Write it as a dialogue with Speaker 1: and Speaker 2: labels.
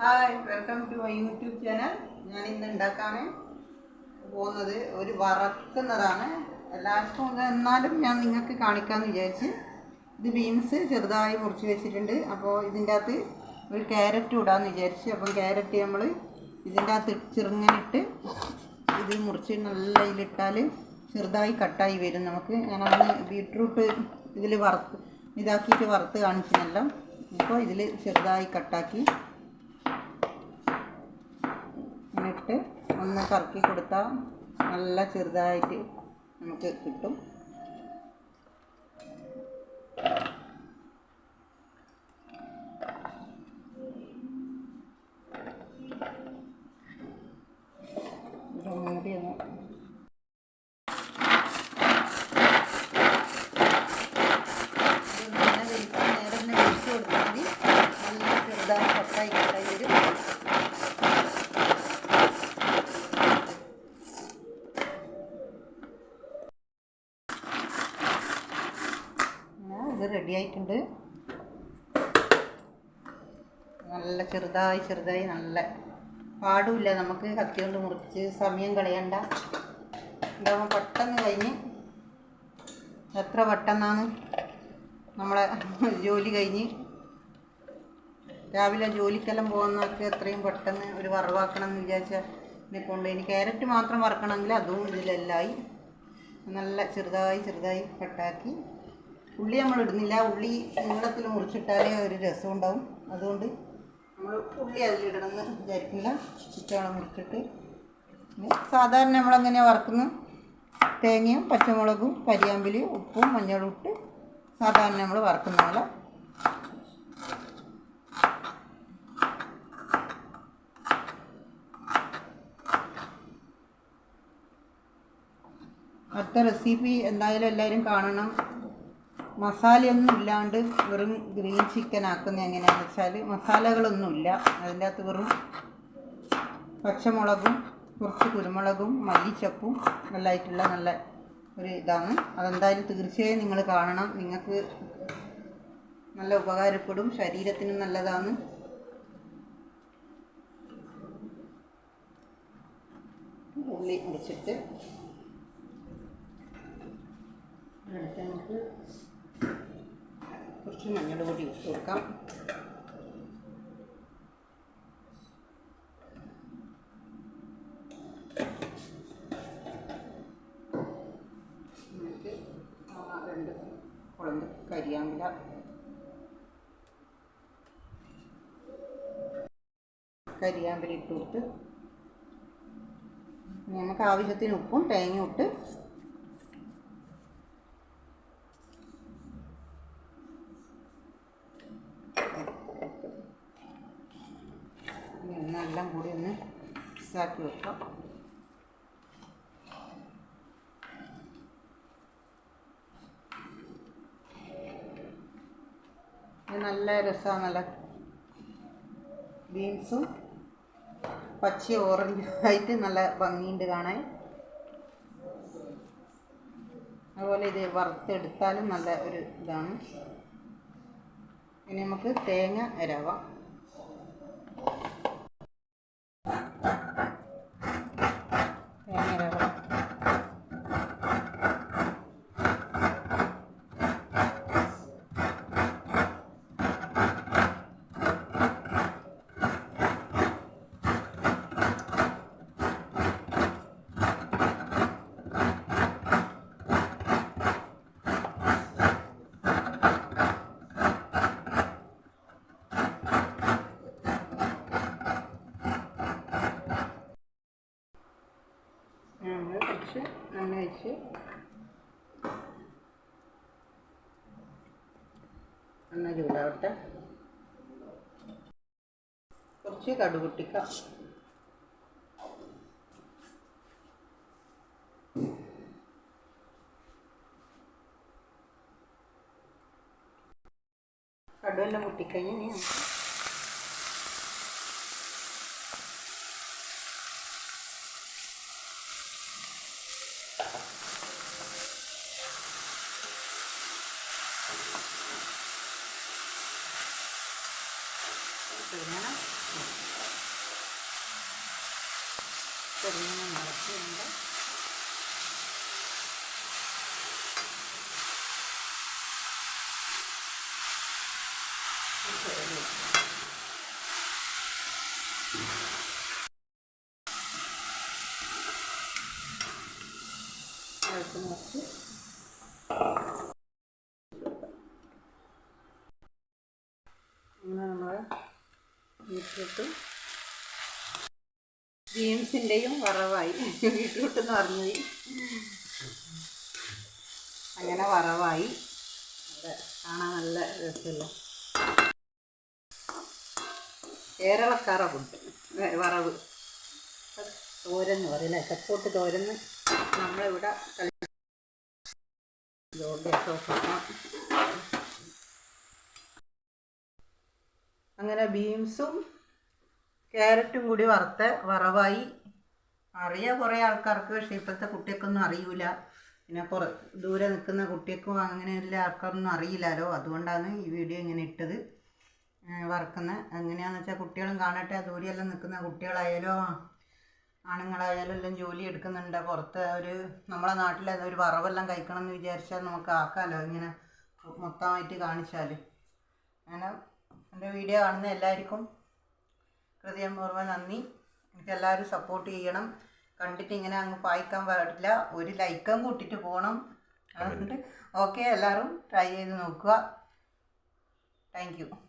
Speaker 1: Hi welcome to my YouTube channel ഞാൻ ഇന്ന് ഉണ്ടാക്കാൻ പോകുന്നത് ഒരു വറക്കുന്നതാണ്. എല്ലാവർക്കും എന്നാലും ഞാൻ നിങ്ങൾക്ക് കാണിക്കാമെന്ന് വിചാരിച്ച്. ഇത് ബീൻസ് ചെറുതായി മുറിച്ച് വെച്ചിട്ടുണ്ട്. അപ്പോൾ ഇതിന്റെ അകത്ത് ഒരു ക്യാരറ്റ് ഇടാമെന്ന് വിചാരിച്ച്. അപ്പം ക്യാരറ്റ് നമ്മൾ ഇതിന്റെ അകത്ത് ചെറുങ്ങനിട്ട് ഇത് മുറിച്ച് നല്ല ഇതിലിട്ടാൽ ചെറുതായി കട്ടായി വരും നമുക്ക്. ഞാൻ അന്ന് ബീട്രൂട്ട് ഇതിൽ വറുത്ത് ഇതാക്കിയിട്ട് വറുത്ത് കാണിച്ചിരുന്നല്ലോ ഇപ്പോൾ ഇതിൽ ചെറുതായി കട്ടാക്കി എന്നിട്ട് ഒന്ന് കറക്കി കൊടുത്താൽ നല്ല ചെറുതായിട്ട് നമുക്ക് കിട്ടും ഇതൊന്നും കൂടി ഒന്ന് ഇതൊന്ന് ഇങ്ങനെ വേവിക്കാൻ നേരെ ഒന്ന് വേവിച്ച് കൊടുത്താൽ മതി നല്ല ചെറുതായി കട്ടായി കട്ടായി വരും ആ, ഇത് റെഡി ആയിട്ടുണ്ട് നല്ല ചെറുതായി ചെറുതായി നല്ല പാടുമില്ല നമുക്ക് കത്തി കൊണ്ട് മുറിച്ച് സമയം കളയണ്ട. എന്താകുമ്പോൾ പെട്ടെന്ന് കഴിഞ്ഞ് എത്ര പെട്ടെന്നാണ് നമ്മളെ ജോലി കഴിഞ്ഞ്. രാവിലെ ജോലിക്കെല്ലാം പോകുന്നവർക്ക് എത്രയും പെട്ടെന്ന് ഒരു വറവാക്കണം എന്ന് വിചാരിച്ചാൽ ഇനി കൊണ്ട് ഇനി ക്യാരറ്റ് മാത്രം വറക്കണമെങ്കിൽ അതും ഇതിലെല്ലായി. നല്ല ചെറുതായി ചെറുതായി കട്ടാക്കി. ഉള്ളി നമ്മൾ ഇടുന്നില്ല. ഉള്ളി നീളത്തിൽ മുറിച്ചിട്ടാലേ ഒരു രസം ഉണ്ടാവും. അതുകൊണ്ട് നമ്മൾ ഉള്ളി അതിലിടണമെന്ന് വിചാരിക്കില്ല ചുറ്റോളം മുറിച്ചിട്ട്. സാധാരണ നമ്മളങ്ങനെ വറക്കുന്നത് തേങ്ങയും പച്ചമുളകും കരിയാമ്പിലി ഉപ്പും മഞ്ഞളും ഇട്ട് സാധാരണ നമ്മൾ വറക്കുന്ന പോലെ. അടുത്ത റെസിപ്പി എന്തായാലും എല്ലാവരും കാണണം. മസാലയൊന്നും ഇല്ലാണ്ട് വെറും ഗ്രീൻ ചിക്കൻ ആക്കുന്ന എങ്ങനെയാണെന്ന് വെച്ചാൽ മസാലകളൊന്നുമില്ല. അതിന്റെ അകത്ത് വെറും പച്ചമുളകും കുറച്ച് കുരുമുളകും മല്ലിച്ചപ്പും എല്ലായിട്ടുള്ള നല്ല ഒരു ഇതാണ്. അതെന്തായാലും തീർച്ചയായും നിങ്ങൾ കാണണം. നിങ്ങൾക്ക് നല്ല ഉപകാരപ്പെടും. ശരീരത്തിനും നല്ലതാണ്. ഉള്ളി മുറിച്ചിട്ട് അടുത്ത നമുക്ക് കുറച്ച് മഞ്ഞൾ പൊടി ഇട്ട് കൊടുക്കാം. ആ രണ്ട് കൊടുത്ത് നമുക്ക് ആവശ്യത്തിന് ഉപ്പും തേങ്ങയും ഇട്ട് ഒന്നെല്ലാം കൂടി ഒന്ന് മിക്സാക്കി വെക്കാം. നല്ല രസമാണ് നല്ല ബീൻസും പച്ച ഓറഞ്ച് ആയിട്ട് നല്ല ഭംഗിയുണ്ട് കാണാൻ. അതുപോലെ ഇത് വറുത്തെടുത്താലും നല്ല ഒരു ഇതാണ്. ഇനി നമുക്ക് തേങ്ങ അരവാം തേങ്ങ അരവാം നമ്മൾ കുറച്ച് എണ്ണ വെച്ച് എണ്ണ ചൂടാവട്ടെ. കുറച്ച് കടുക് പൊട്ടിക്കാം. കടുവെല്ലാം പൊട്ടിക്കഴിഞ്ഞ് പിന്നെ ചെറുങ്ങനെ നടക്കുന്നുണ്ട് അടുത്ത് നോക്കി അങ്ങനെ നമ്മൾ ബീറ്റ്റൂട്ട് ബീൻസിന്റെയും വറവായി. ബീറ്റ്റൂട്ട് എന്ന് പറഞ്ഞു അങ്ങനെ വറവായി. കാണാൻ നല്ല രസമല്ല? കേരളക്കാര ഫുഡ് വറവ്. തോരെന്ന് പറയില്ല ചപ്പോട്ട് തോരെന്ന് നമ്മളിവിടെ കളി അങ്ങനെ ബീൻസും ക്യാരറ്റും കൂടി വറുത്ത് വറവായി. അറിയാം കുറേ ആൾക്കാർക്ക് പക്ഷേ ഇപ്പോഴത്തെ കുട്ടികൾക്കൊന്നും അറിയൂല. പിന്നെ കുറ ദൂരെ നിൽക്കുന്ന കുട്ടികൾക്കും അങ്ങനെയുള്ള ആൾക്കാരൊന്നും അറിയില്ലല്ലോ അതുകൊണ്ടാണ് ഈ വീഡിയോ ഇങ്ങനെ ഇട്ടത്. വറക്കുന്നത് എങ്ങനെയാണെന്ന് വെച്ചാൽ കുട്ടികളും കാണട്ടെ. ദൂരെയെല്ലാം നിൽക്കുന്ന കുട്ടികളായാലോ ആണുങ്ങളായാലും എല്ലാം ജോലി എടുക്കുന്നുണ്ട്. പുറത്ത് ഒരു നമ്മളെ നാട്ടിലെ ഒരു വറവെല്ലാം കഴിക്കണം എന്ന് വിചാരിച്ചാൽ നമുക്ക് ആക്കാമല്ലോ ഇങ്ങനെ മൊത്തമായിട്ട് കാണിച്ചാൽ അങ്ങനെ എന്റെ വീഡിയോ കാണുന്ന എല്ലാവർക്കും ഹൃദയപൂർവം നന്ദി. എനിക്ക് എല്ലാവരും സപ്പോർട്ട് ചെയ്യണം. കണ്ടിട്ട് ഇങ്ങനെ അങ്ങ് പായിക്കാൻ പാടില്ല. ഒരു ലൈക്കും കൂട്ടിട്ട് പോകണം. അതുകൊണ്ട് ഓക്കെ എല്ലാവരും ട്രൈ ചെയ്ത് നോക്കുക. Thank you